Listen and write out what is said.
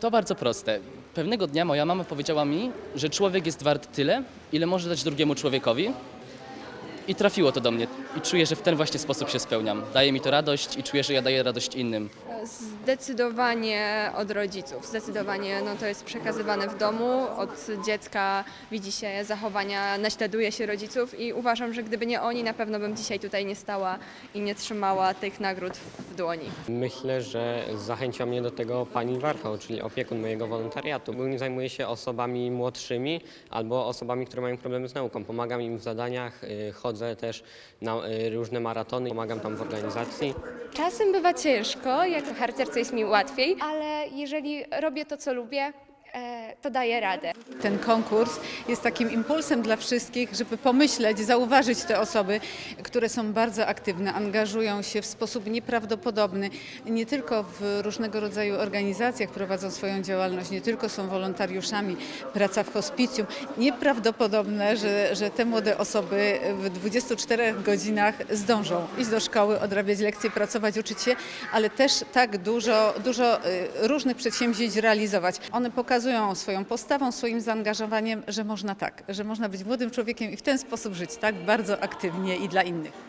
To bardzo proste. Pewnego dnia moja mama powiedziała mi, że człowiek jest wart tyle, ile może dać drugiemu człowiekowi. I trafiło to do mnie. I czuję, że w ten właśnie sposób się spełniam. Daje mi to radość i czuję, że ja daję radość innym. Zdecydowanie od rodziców. Zdecydowanie no, to jest przekazywane w domu. Od dziecka widzi się zachowania, naśladuje się rodziców i uważam, że gdyby nie oni, na pewno bym dzisiaj tutaj nie stała i nie trzymała tych nagród w dłoni. Myślę, że zachęciła mnie do tego pani Warchoł, czyli opiekun mojego wolontariatu. Głównie zajmuję się osobami młodszymi albo osobami, które mają problemy z nauką. Pomagam im w zadaniach, y, chodzę też na różne maratony, pomagam tam w organizacji. Czasem bywa ciężko, jako harcerce jest mi łatwiej, ale jeżeli robię to, co lubię, to daję radę. Ten konkurs jest takim impulsem dla wszystkich, żeby pomyśleć, zauważyć te osoby, które są bardzo aktywne, angażują się w sposób nieprawdopodobny, nie tylko w różnego rodzaju organizacjach prowadzą swoją działalność, nie tylko są wolontariuszami, praca w hospicjum. Nieprawdopodobne, że, że te młode osoby w 24 godzinach zdążą iść do szkoły, odrabiać lekcje, pracować, uczyć się, ale też tak dużo, dużo y, różnych przedsięwzięć realizować. One pokazują swoją postawą, swoim zaangażowaniem, że można tak, że można być młodym człowiekiem i w ten sposób żyć tak bardzo aktywnie i dla innych.